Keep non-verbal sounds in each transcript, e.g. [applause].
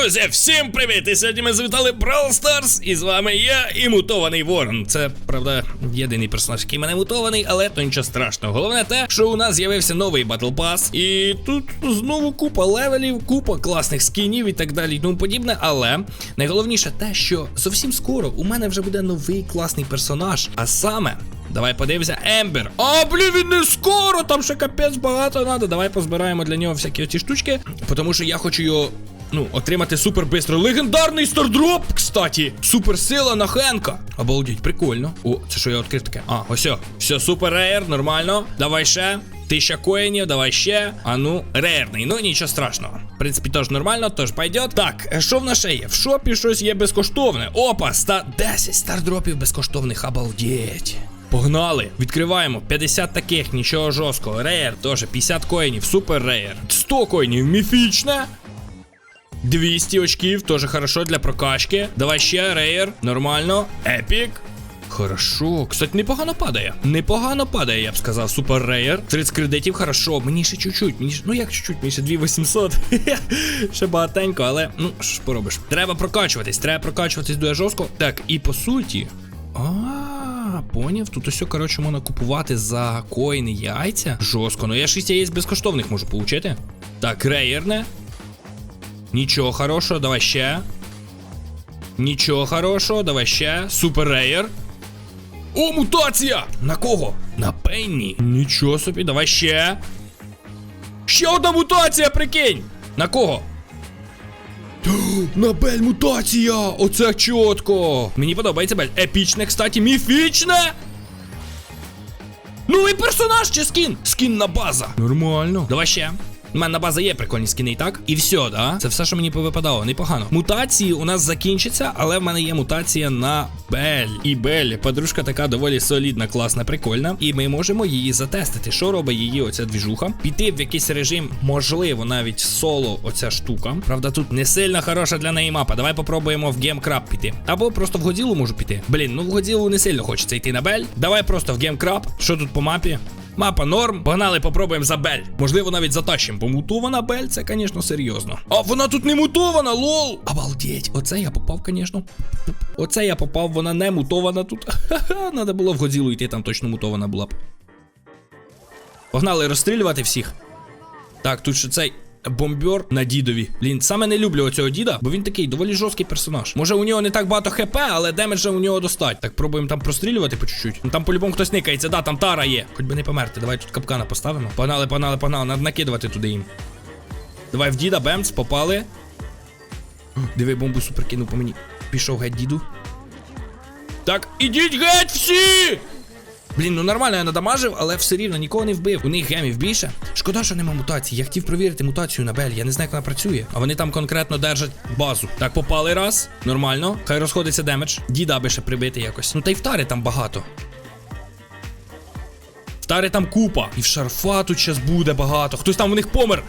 Друзі, всім привіт! І сьогодні ми завітали Brawl Stars, і з вами я і мутований Ворон. Це правда єдиний персонаж, який мене мутований, але то нічого страшного. Головне те, що у нас з'явився новий Battle Pass, і тут знову купа левелів, купа класних скінів і так далі, і тому подібне. Але найголовніше те, що зовсім скоро у мене вже буде новий класний персонаж, а саме. Давай подивимося, Ембер. А, блін, він не скоро, там ще капець багато надо. Давай позбираємо для нього всякі оці штучки. Тому що я хочу його, ну, отримати супер бистро. Легендарний стардроп, кстати. Суперсила на Хенка. Обалдіть, прикольно. О, це що я відкрив таке? А, ось. Все, супер рейер, нормально. Давай ще. Тисяча коїнів, давай ще. А ну, рейерний, ну нічого страшного. В принципі, теж нормально, теж пойдет. Так, е, що в нас ще є? В шопі щось є безкоштовне. Опа, ста 10 стардропів безкоштовних, обалдеть. Погнали, відкриваємо 50 таких, нічого жорсткого. Рейер теж 50 коїнів, супер рейер. 100 коїнів, міфічне. 200 очків, теж хорошо для прокачки. Давай ще рейер, нормально. Епік. Хорошо, кстати, непогано падає. Непогано падає, я б сказав. Супер рейер. 30 кредитів, хорошо. Мені ще чуть-чуть. Мені ще, ну як чуть-чуть, мені ще 2800. [laughs] ще багатенько, але ну що поробиш. Треба прокачуватись, треба прокачуватись дуже жорстко. Так, і по суті. А, поняв. Тут усе, коротше, можна купувати за коїни яйця. Жорстко. Ну я 6 яєць безкоштовних можу получити. Так, рейерне. Нічого хорошого, давай ще. Нічого хорошого, давай ще. Супер рейер. О, мутація! На кого? На Пенні. Нічого собі, давай ще. Ще одна мутація, прикинь! На кого? [gasps] На Бель мутація! Оце чітко! Мені подобається Бель. Епічне, кстати, міфічне! Новий персонаж чи скін? Скінна база. Нормально. Давай ще. У мене на база є прикольні скіни так. І все, да? Це все, що мені повипадало. Непогано. Мутації у нас закінчаться, але в мене є мутація на Бель. І Бель, подружка така доволі солідна, класна, прикольна. І ми можемо її затестити. Що робить її оця двіжуха? Піти в якийсь режим, можливо, навіть соло оця штука. Правда, тут не сильно хороша для неї мапа. Давай попробуємо в GameCrab піти. Або просто в Годілу можу піти. Блін, ну в Годілу не сильно хочеться йти на Бель. Давай просто в GameCrab. Що тут по мапі? Мапа норм. Погнали, попробуємо за Бель. Можливо, навіть затащимо. Бо мутована Бель, це, звісно, серйозно. А вона тут не мутована, лол. Обалдеть. Оце я попав, звісно. Оце я попав, вона не мутована тут. Ха-ха, Надо було в Годзілу йти, там точно мутована була б. Погнали розстрілювати всіх. Так, тут ще цей. Бомбер на дідові. Блін, саме не люблю оцього діда, бо він такий доволі жорсткий персонаж. Може у нього не так багато хп, але демеджа у нього достать. Так, пробуємо там прострілювати по чуть-чуть. Ну там по-любому хтось никається, да, там тара є. Хоч би не померти. Давай тут капкана поставимо. Погнали, погнали, погнали. Надо накидувати туди їм. Давай в діда, бемц, попали. Диви, бомбу супер кинув по мені. Пішов геть діду. Так, ідіть геть всі! Блін, ну нормально, я надамажив, але все рівно нікого не вбив. У них гемів більше. Шкода, що нема мутації. Я хотів провірити мутацію на Бель. Я не знаю, як вона працює. А вони там конкретно держать базу. Так, попали раз. Нормально. Хай розходиться демедж. Діда би ще прибити якось. Ну та й в тари там багато. В тари там купа. І в шарфа тут щас буде багато. Хтось там у них помер.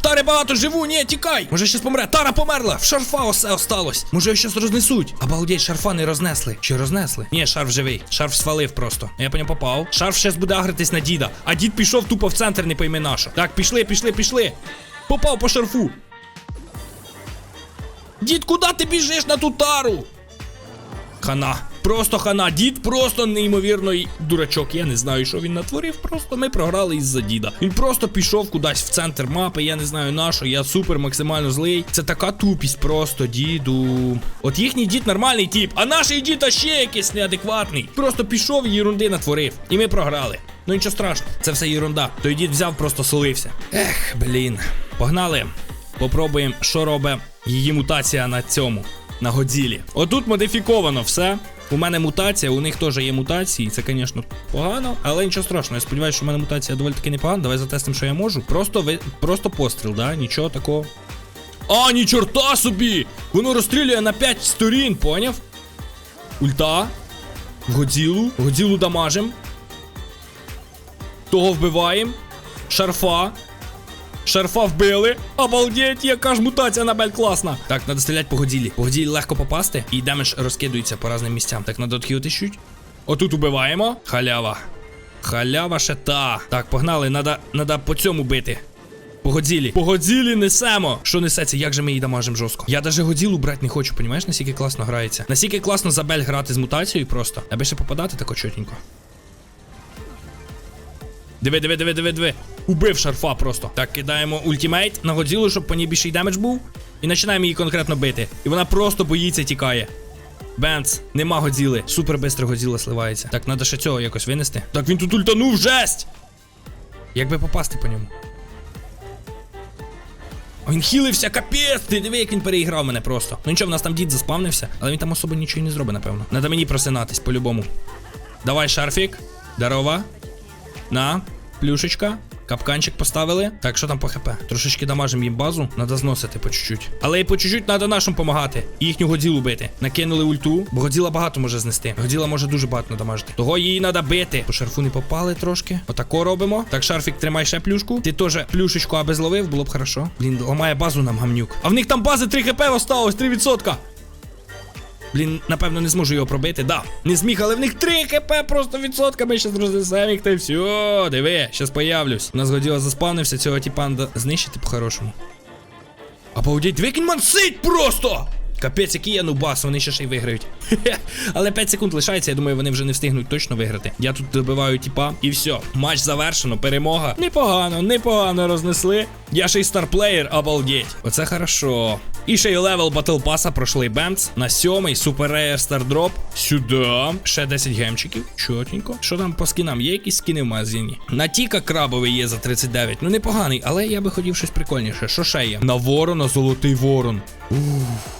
Тари багато живу, ні, тікай! Може щас помре. Тара померла! В шарфа осе осталось. Може щас рознесуть. Обалдеть, шарфа не рознесли. Чи рознесли? Ні, шарф живий. Шарф свалив просто. Я по ньому попав. Шарф щас буде агритись на діда. А дід пішов тупо в центр, не пойми на. Так, пішли, пішли, пішли. Попав по шарфу. Дід, куди ти біжиш на ту тару? Хана. Просто хана. Дід просто неймовірний дурачок. Я не знаю, що він натворив. Просто ми програли із-за діда. Він просто пішов кудись в центр мапи. Я не знаю на що. Я супер максимально злий. Це така тупість, просто діду. От їхній дід нормальний тіп, а наш дід ще якийсь неадекватний. Просто пішов і єрунди натворив. І ми програли. Ну нічого страшного, це все єрунда. Той дід взяв, просто солився. Ех, блін. Погнали. Попробуємо, що робить її мутація на цьому. На Годзілі. Отут модифіковано все. У мене мутація, у них теж є мутації. Це, звісно, погано, але нічого страшного. Я сподіваюся, що в мене мутація доволі таки непогана. Давай затестимо, що я можу. Просто ви просто постріл, да? Нічого такого. А, ні чорта собі! Воно розстрілює на 5 сторін, поняв? Ульта. В Годзілу. Годзілу дамажим. Того вбиваємо. Шарфа. Шарфа вбили. Обалдеть, яка ж мутація на бель класна. Так, треба стріляти по годілі. По годілі легко попасти, і демедж розкидується по різним місцям. Так, треба відхилити чуть. Отут убиваємо. Халява. Халява ще та. Так, погнали, треба, треба по цьому бити. По Годзілі. По Годзілі несемо. Що несеться? Як же ми її дамажимо жорстко? Я даже Годзілу брати не хочу, понімаєш, наскільки класно грається. Наскільки класно за Бель грати з мутацією просто. Аби ще попадати тако чотенько. Диви, диви, диви, диви, диви. Убив шарфа просто. Так, кидаємо ультимейт на Годзілу, щоб по ній більший демедж був. І починаємо її конкретно бити. І вона просто боїться, тікає. Бенц, нема Годзіли. Супер бистро Годзіла сливається. Так, треба ще цього якось винести. Так він тут ультанув, жесть! Як би попасти по ньому? Він хілився, капець! Ти диви, як він переіграв мене просто. Ну нічого, в нас там дід заспавнився, але він там особо нічого не зробить, напевно. Надо мені просинатись по-любому. Давай, шарфік. Здорова. На, плюшечка. Капканчик поставили. Так, що там по хп? Трошечки дамажимо їм базу, надо зносити по чуть-чуть. Але і по чуть-чуть треба нашим допомагати. І їхню годзілу бити. Накинули ульту, бо годзіла багато може знести. Годзіла може дуже багато надамажити. Того її треба бити. По шарфу не попали трошки. Отако робимо. Так, шарфік, тримай ще плюшку. Ти теж плюшечку аби зловив, було б хорошо. Блін, ламає базу нам гамнюк. А в них там бази 3 хп осталось, 3%. Блін, напевно, не зможу його пробити. Да, не зміг, але в них 3 хп просто відсотками. Щас рознесемо їх та й все. Диви, щас появлюсь. У нас годіла заспавнився, цього типа надо знищити по-хорошому. Обалдеть, як мансить просто! Капець, який я нубас, вони ще ще й виграють. [laughs] Але 5 секунд лишається, я думаю, вони вже не встигнуть точно виграти. Я тут добиваю типа, і все. Матч завершено, перемога. Непогано, непогано рознесли. Я ще й старплеєр, обалдеть. Оце хорошо. І ще й левел Battle Pass пройшли Бемц на сьомий Super Rare Star Drop. Сюди. Ще 10 гемчиків. Чотенько. Що там по скінам? Є якісь скіни в магазині? На крабовий є за 39. Ну непоганий, але я би хотів щось прикольніше. Що ще є? На ворона золотий ворон. Ух,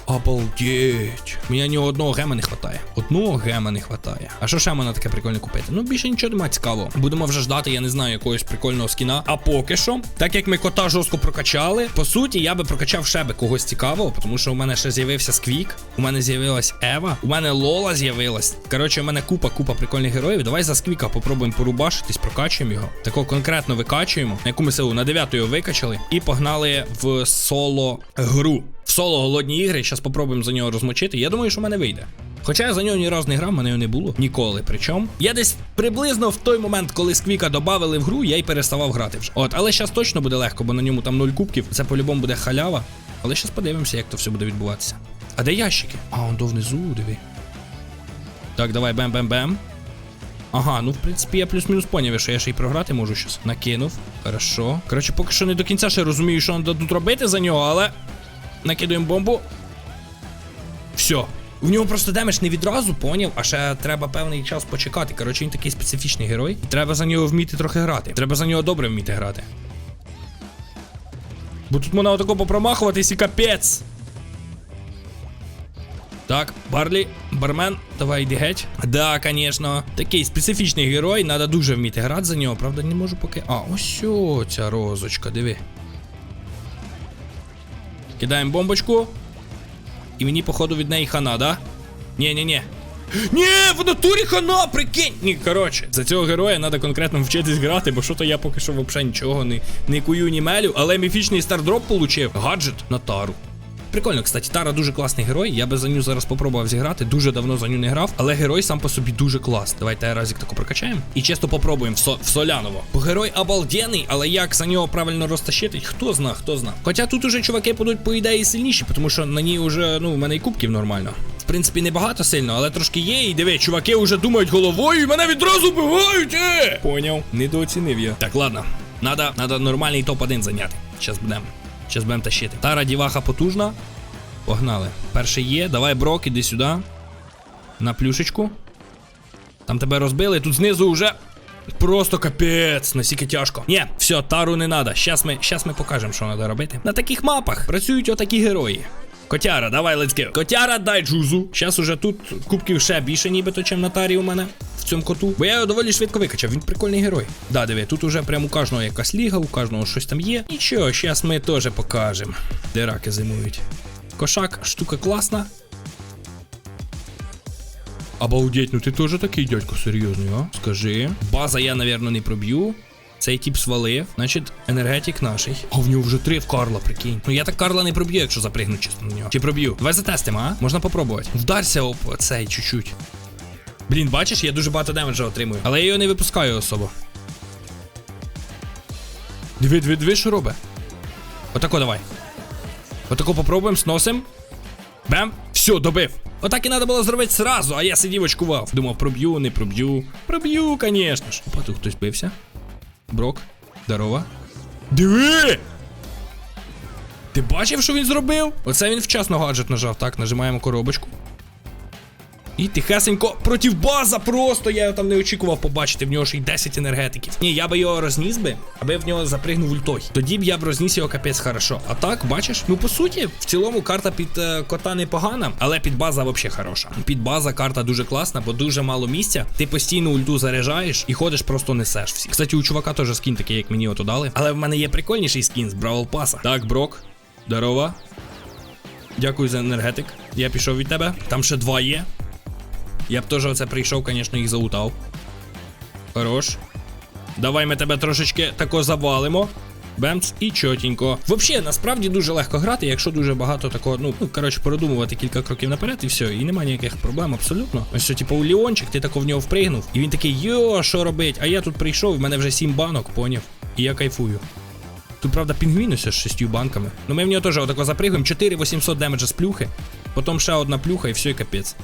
обалдеть. Мені ні одного гема не хватає. Одного гема не хватає. А що ще можна таке прикольне купити? Ну більше нічого немає цікавого. Будемо вже ждати, я не знаю, якогось прикольного скіна. А поки що, так як ми кота жорстко прокачали, по суті, я би прокачав ще би когось цікавого, тому що у мене ще з'явився Сквік, у мене з'явилась Ева, у мене Лола з'явилась. Коротше, у мене купа, купа прикольних героїв. Давай за Сквіка попробуємо порубашитись, прокачуємо його. Такого конкретно викачуємо. На яку ми силу? На 9 викачали. І погнали в соло гру. В соло голодні ігри. Зараз попробуємо за нього розмочити. Я думаю, що в мене вийде. Хоча я за нього ні разу не грав, мене його не було ніколи. Причому я десь приблизно в той момент, коли Сквіка додавали в гру, я й переставав грати вже. От, але зараз точно буде легко, бо на ньому там 0 кубків. Це по-любому буде халява. Але зараз подивимося, як то все буде відбуватися. А де ящики? А, он до внизу, диви. Так, давай, бем-бем-бем. Ага, ну в принципі я плюс-мінус поняв, що я ще й програти можу щас. Накинув. Хорошо. Коротше, поки що не до кінця ще розумію, що треба тут робити за нього, але. Накидуємо бомбу. Все. В нього просто демедж не відразу поняв, а ще треба певний час почекати. Коротше, він такий специфічний герой. Треба за нього вміти трохи грати. Треба за нього добре вміти грати. Бо тут можна отако попромахуватись і капець. Так, Барлі, бармен, давай йди геть. Да, звісно. Такий специфічний герой, треба дуже вміти грати за нього. Правда, не можу поки. А, ось ця розочка, диви. Кидаємо бомбочку. І мені, походу, від неї хана, да? Ні-ні-ні. Ні, в натурі хана, прикинь! Ні, коротше, за цього героя треба конкретно вчитись грати, бо що то я поки що взагалі нічого не, не кую, ні мелю, але міфічний стардроп получив. Гаджет на тару. Прикольно, кстати, Тара дуже класний герой. Я би за ню зараз попробував зіграти. Дуже давно за ню не грав, але герой сам по собі дуже клас. Давайте разик таку прокачаємо. І чисто попробуємо в, со в Соляново. Бо герой обалденний, але як за нього правильно розтащити, хто зна, хто зна. Хоча тут уже чуваки будуть, по ідеї, сильніші, тому що на ній вже, ну, в мене і кубків нормально. В принципі, не багато сильно, але трошки є. І диви, чуваки вже думають головою, і мене відразу бивають. Е! Поняв, недооцінив я. Так, ладно. Надо, надо нормальний топ-1 зайняти. Щас будемо. Щас будемо тащити. Тара діваха потужна. Погнали. Перший є. Давай, брок, іди сюди. На плюшечку. Там тебе розбили. Тут знизу вже. Просто капець, настільки тяжко. Ні, все, тару не треба. Щас ми, ми покажемо, що треба робити. На таких мапах працюють отакі герої. Котяра, давай, let's. Котяра, дай джузу. Щас уже тут кубків ще більше, нібито, чим на тарі у мене. В цьому коту. Бо я його доволі швидко викачав, він прикольний герой. Да, диви, тут уже прям у кожного якась ліга, у кожного щось там є. Нічого, щас ми теж покажемо. Де раки зимують. Кошак, штука класна. Обалдеть, ну ти теж такий дядько серйозний, а? Скажи. База я, напевно, не проб'ю. Цей тип свалив, значить, енергетик наший. А в нього вже три в Карла, прикинь. Ну я так Карла не проб'ю, якщо запригну чисто на нього. Чи проб'ю? Давай затестимо, а? Можна попробувати. Вдарся об цей чуть-чуть. Блін, бачиш, я дуже багато демеджа отримую. Але я його не випускаю особо. Диви, диви, диви, що робить. Отако давай. Отако попробуємо, сносим. Бем, все, добив. Отак і треба було зробити сразу, а я сидів очкував. Думав, проб'ю, не проб'ю. Проб'ю, звісно ж. Опа, тут хтось бився. Брок, здорово. Диви! Ти бачив, що він зробив? Оце він вчасно гаджет нажав. Так, нажимаємо коробочку. І тихесенько проти база просто. Я його там не очікував побачити. В нього ж і 10 енергетиків. Ні, я би його розніс би, аби в нього запригнув ультой. Тоді б я б розніс його капець хорошо. А так, бачиш? Ну по суті, в цілому карта під е, кота непогана, але під база взагалі хороша. Під база карта дуже класна, бо дуже мало місця. Ти постійно ульту заряджаєш і ходиш, просто несеш всі. Кстати, у чувака теж скін такий, як мені ото дали. Але в мене є прикольніший скін з Бравл Паса. Так, Брок. Здорово. Дякую за енергетик. Я пішов від тебе. Там ще два є. Я б теж оце прийшов, звісно, їх залутав. Хорош. Давай ми тебе трошечки тако завалимо. Бемц і чотенько. Взагалі, насправді дуже легко грати, якщо дуже багато такого, ну, ну коротше, продумувати кілька кроків наперед і все, і немає ніяких проблем абсолютно. Ось що, типу, у Ліончик, ти тако в нього впригнув, і він такий, йо, що робить? А я тут прийшов, в мене вже сім банок, поняв. І я кайфую. Тут, правда, пінгвін ось з шістю банками. Ну ми в нього теж отако запригуємо. 4800 демеджа з плюхи. Потім ще одна плюха і все, і капець.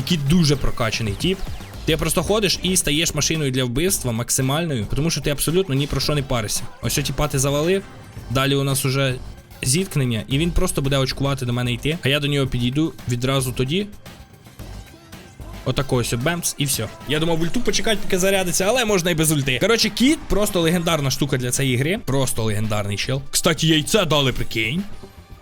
Кіт дуже прокачаний тип. Ти просто ходиш і стаєш машиною для вбивства максимальною, тому що ти абсолютно ні про що не паришся. Ось що тіпа ти завалив. Далі у нас уже зіткнення, і він просто буде очкувати до мене йти. А я до нього підійду відразу тоді. Отако ось бемс і все. Я думав ульту почекати, поки зарядиться, але можна і без ульти. Коротше, кіт просто легендарна штука для цієї гри. Просто легендарний чел. Кстати, яйце дали, прикинь.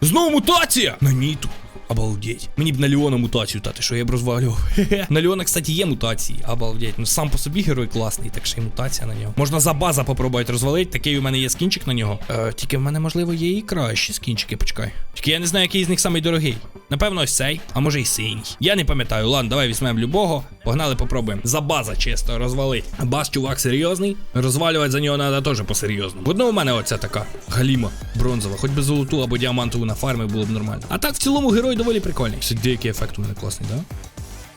Знову мутація! На ніту. Обалдеть. Мені б на Леона мутацію дати, що я б розвалював. [laughs] На Леона, кстати, є мутації. Обалдеть. Ну сам по собі герой класний, так ще й мутація на нього. Можна за база попробувати розвалити. Такий у мене є скінчик на нього. Е, тільки в мене, можливо, є і кращі скінчики, почекай. Тільки я не знаю, який з них самий дорогий. Напевно, ось цей, а може й синій. Я не пам'ятаю. Ладно, давай візьмемо любого. Погнали, попробуємо. За база чисто розвалить. Баз, чувак, серйозний. Розвалювати за нього треба теж по-серйозному. В одного у мене оця така галіма бронзова. Хоч би золоту або діамантову на фармі було б нормально. А так в цілому герой доволі прикольний. Кстати, деякий ефект у мене класний, да?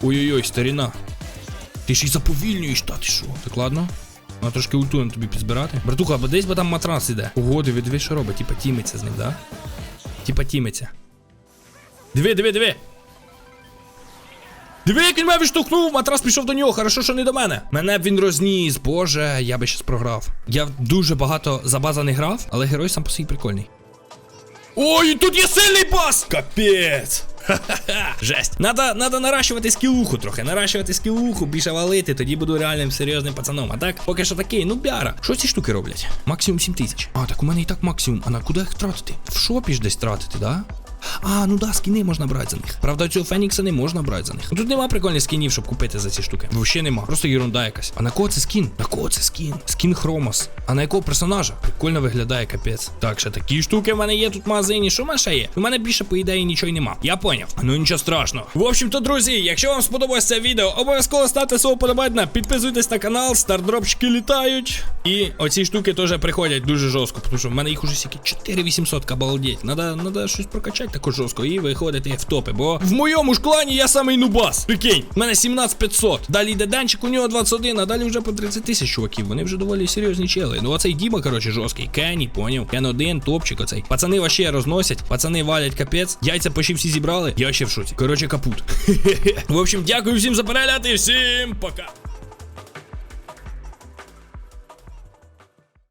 Ой-ой-ой, старіна. Ти ж і заповільнюєш, та ти що? Так ладно. Ну, трошки ульту на тобі підзбирати. Братуха, або десь би там матрас іде. Ого, диви, диви, що робить? Типа тімиться з ним, да? Типа тімиться. Диви, диви, диви. Диви, як він мене відштовхнув, матрас пішов до нього, хорошо, що не до мене. Мене б він розніс, боже, я би щас програв. Я дуже багато за не грав, але герой сам по собі прикольний. Ой, тут є сильний бас! Капець! Ха-ха-ха! [laughs] Жесть. Надо, надо наращувати скілуху трохи, наращувати скілуху, більше валити, тоді буду реальним серйозним пацаном. А так, поки що такий, ну бяра. Що ці штуки роблять? Максимум 7 тисяч. А, так у мене і так максимум. А на куди їх тратити? В шопі ж десь тратити, да? А, ну да, скіни можна брати за них. Правда, цього Фенікса не можна брати за них. Тут нема прикольних скінів, щоб купити за ці штуки. Вообще нема. Просто ерунда якась. А на кого це скін? На кого це скін? Скін Хромос. А на якого персонажа? Прикольно виглядає капець. Так, ще такі штуки в мене є тут в магазині. Що в мене ще є? У мене більше, по ідеї, нічого нема. Я поняв. Ну нічого страшного. В общем-то, друзі, якщо вам сподобалось це відео, обов'язково ставте свого подобайна, підписуйтесь на канал, стардропчики літають. І оці штуки теж приходять дуже жорстко, тому що в мене їх уже сіки 4800 обалдеть. Надо, надо щось прокачати також жорстко і виходити в топи. Бо в моєму ж клані я самий нубас. Прикинь, в мене 17500. Далі йде Данчик, у нього 21, а далі вже по 30 тисяч чуваків. Вони вже доволі серйозні чели. Ну оцей Діма, коротше, жорсткий. Кенні, поняв. Кен 1, топчик оцей. Пацани вообще розносять, пацани валять капець. Яйця почти всі зібрали. Я ще в шоці. Коротше, капут. [laughs] В общем, дякую всім за перегляд і всім пока.